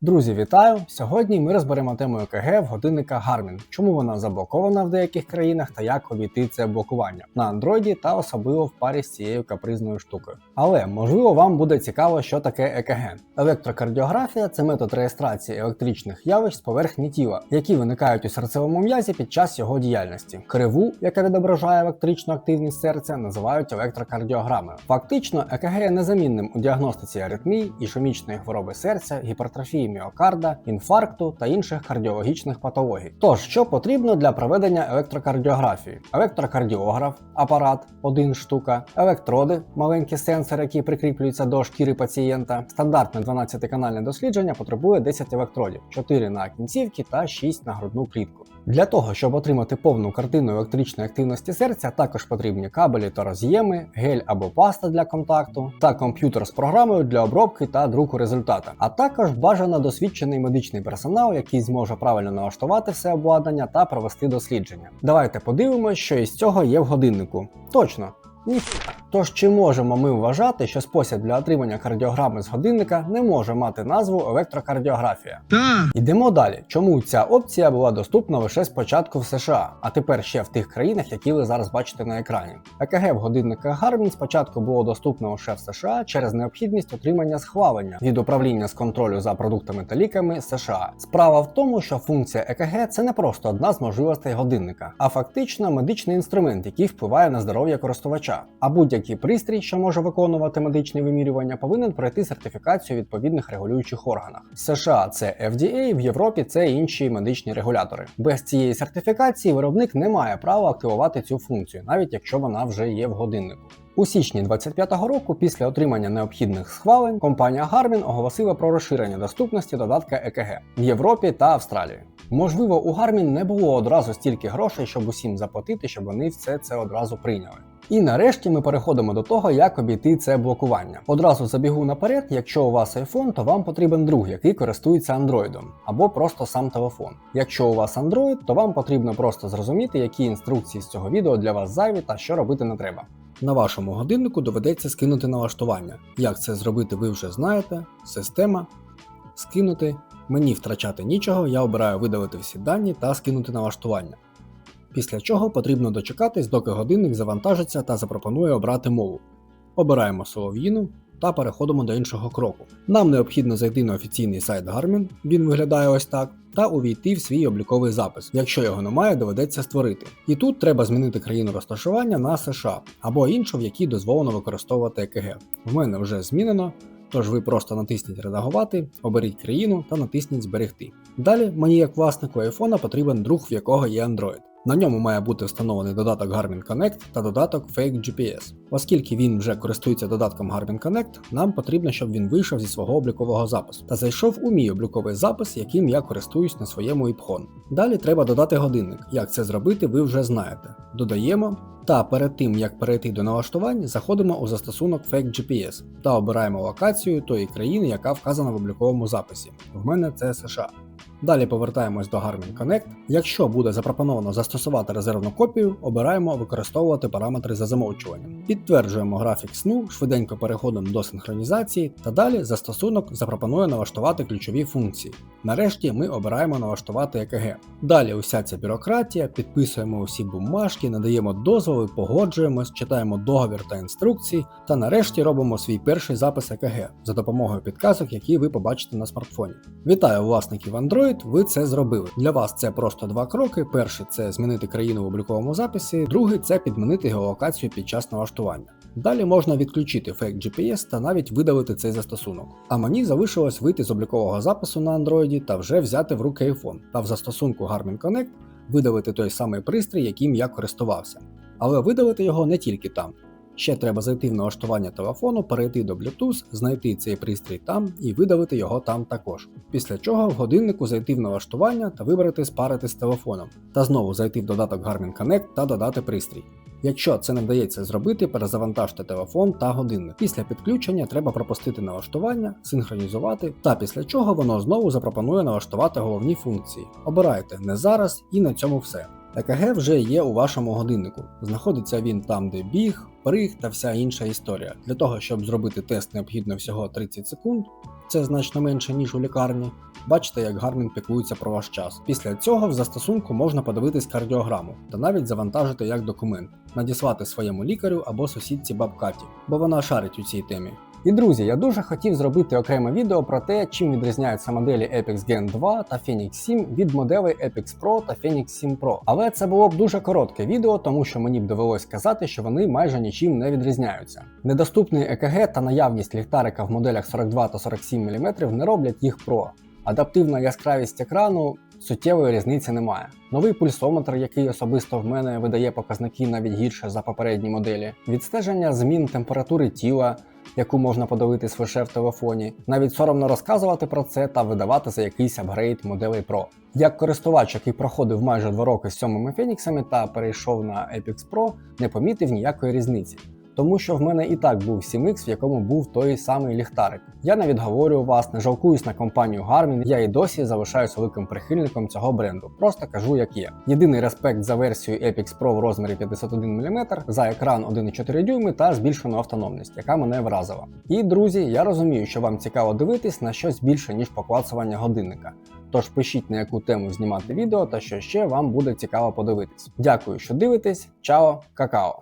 Друзі, вітаю! Сьогодні ми розберемо тему ЕКГ в годинника Garmin, чому вона заблокована в деяких країнах та як обійти це блокування на андроїді та особливо в парі з цією капризною штукою. Але можливо вам буде цікаво, що таке ЕКГ. Електрокардіографія це метод реєстрації електричних явищ з поверхні тіла, які виникають у серцевому м'язі під час його діяльності. Криву, яка відображає електричну активність серця, називають електрокардіограмою. Фактично, ЕКГ є незамінним у діагностиці аритмій, ішемічної хвороби серця, гіпертрофії міокарда, інфаркту та інших кардіологічних патологій. Тож, що потрібно для проведення електрокардіографії? Електрокардіограф, апарат, один штука, електроди, маленькі сенсори, які прикріплюються до шкіри пацієнта. Стандартне 12-канальне дослідження потребує 10 електродів, 4 на кінцівки та 6 на грудну клітку. Для того, щоб отримати повну картину електричної активності серця, також потрібні кабелі та роз'єми, гель або паста для контакту, та комп'ютер з програмою для обробки та друку результата, а також бажано досвідчений медичний персонал, який зможе правильно налаштувати все обладнання та провести дослідження. Давайте подивимося, що із цього є в годиннику. Точно. Ні. Тож чи можемо ми вважати, що спосіб для отримання кардіограми з годинника не може мати назву електрокардіографія? Так. Йдемо далі. Чому ця опція була доступна лише спочатку в США, а тепер ще в тих країнах, які ви зараз бачите на екрані? ЕКГ в годинниках Garmin спочатку було доступно лише в США через необхідність отримання схвалення від управління з контролю за продуктами та ліками США. Справа в тому, що функція ЕКГ це не просто одна з можливостей годинника, а фактично медичний інструмент, який впливає на здоров'я користувача. А будь-який пристрій, що може виконувати медичні вимірювання, повинен пройти сертифікацію відповідних регулюючих органах. США це FDA, в Європі це інші медичні регулятори. Без цієї сертифікації виробник не має права активувати цю функцію, навіть якщо вона вже є в годиннику. У січні 25-го року, після отримання необхідних схвалень, компанія Garmin оголосила про розширення доступності додатка EKG в Європі та Австралії. Можливо, у Garmin не було одразу стільки грошей, щоб усім заплатити, щоб вони все це одразу прийняли. І нарешті ми переходимо до того, як обійти це блокування. Одразу забігу наперед, якщо у вас iPhone, то вам потрібен друг, який користується Android, або просто сам телефон. Якщо у вас Android, то вам потрібно просто зрозуміти, які інструкції з цього відео для вас зайві та що робити не треба. На вашому годиннику доведеться скинути налаштування. Як це зробити, ви вже знаєте. Система, скинути. Мені втрачати нічого, я обираю видалити всі дані та скинути налаштування. Після чого потрібно дочекатись, доки годинник завантажиться та запропонує обрати мову. Обираємо солов'їну та переходимо до іншого кроку. Нам необхідно зайти на офіційний сайт Garmin, він виглядає ось так, та увійти в свій обліковий запис. Якщо його немає, доведеться створити. І тут треба змінити країну розташування на США або іншу, в якій дозволено використовувати ЕКГ. В мене вже змінено. Тож ви просто натисніть Редагувати, оберіть країну та натисніть Зберегти. Далі мені, як власнику iPhone, потрібен друг, в якого є Android. На ньому має бути встановлений додаток Garmin Connect та додаток Fake GPS. Оскільки він вже користується додатком Garmin Connect, нам потрібно, щоб він вийшов зі свого облікового запису та зайшов у мій обліковий запис, яким я користуюсь на своєму iPhone. Далі треба додати годинник. Як це зробити, ви вже знаєте. Додаємо. Та перед тим як перейти до налаштувань, заходимо у застосунок Fake GPS та обираємо локацію тої країни, яка вказана в обліковому записі. В мене це США. Далі повертаємось до Garmin Connect. Якщо буде запропоновано застосувати резервну копію, обираємо використовувати параметри за замовчуванням. Підтверджуємо графік сну, швиденько переходимо до синхронізації та далі застосунок запропонує налаштувати ключові функції. Нарешті ми обираємо налаштувати ЕКГ. Далі уся ця бюрократія, підписуємо усі бумажки, надаємо дозволи, погоджуємось, читаємо договір та інструкції, та нарешті робимо свій перший запис ЕКГ за допомогою підказок, які ви побачите на смартфоні. Вітаю власників Android, ви це зробили. Для вас це просто два кроки. Перший це змінити країну в обліковому записі, другий це підмінити геолокацію під час налаштування. Далі можна відключити Fake GPS та навіть видалити цей застосунок. А мені залишилось вийти з облікового запису на Android та вже взяти в руки iPhone та в застосунку Garmin Connect видалити той самий пристрій, яким я користувався. Але видалити його не тільки там. Ще треба зайти в налаштування телефону, перейти до Bluetooth, знайти цей пристрій там і видалити його там також. Після чого в годиннику зайти в налаштування та вибрати спарити з телефоном, та знову зайти в додаток Garmin Connect та додати пристрій. Якщо це не вдається зробити, перезавантажте телефон та годинник. Після підключення треба пропустити налаштування, синхронізувати, та після чого воно знову запропонує налаштувати головні функції. Обирайте не зараз і на цьому все. ЕКГ вже є у вашому годиннику. Знаходиться він там, де біг, приг та вся інша історія. Для того, щоб зробити тест, необхідно всього 30 секунд. Це значно менше, ніж у лікарні. Бачите, як Garmin піклується про ваш час. Після цього в застосунку можна подивитись кардіограму та навіть завантажити як документ, надіслати своєму лікарю або сусідці бабкаті, бо вона шарить у цій темі. І друзі, я дуже хотів зробити окреме відео про те, чим відрізняються моделі Epix Gen 2 та Phoenix 7 від моделей Epix Pro та Phoenix 7 Pro. Але це було б дуже коротке відео, тому що мені б довелось сказати, що вони майже нічим не відрізняються. Недоступний ЕКГ та наявність ліхтарика в моделях 42 та 47 мм не роблять їх Pro. Адаптивна яскравість екрану суттєвої різниці немає. Новий пульсометр, який особисто в мене видає показники навіть гірше за попередні моделі, відстеження змін температури тіла, яку можна подивитись лише в телефоні. Навіть соромно розказувати про це та видавати за якийсь апгрейд моделей Pro. Як користувач, який проходив майже 2 роки з сьомими феніксами та перейшов на Apex Pro, не помітив ніякої різниці. Тому що в мене і так був 7X, в якому був той самий ліхтарик. Я не відговорюю вас, не жалкуюсь на компанію Garmin, я і досі залишаюсь великим прихильником цього бренду. Просто кажу, як є. Єдиний респект за версію Epix Pro в розмірі 51 мм, за екран 1,4 дюйми та збільшену автономність, яка мене вразила. І друзі, я розумію, що вам цікаво дивитись на щось більше, ніж поклацування годинника. Тож пишіть на яку тему знімати відео та що ще вам буде цікаво подивитись. Дякую, що дивитесь. Чао, какао!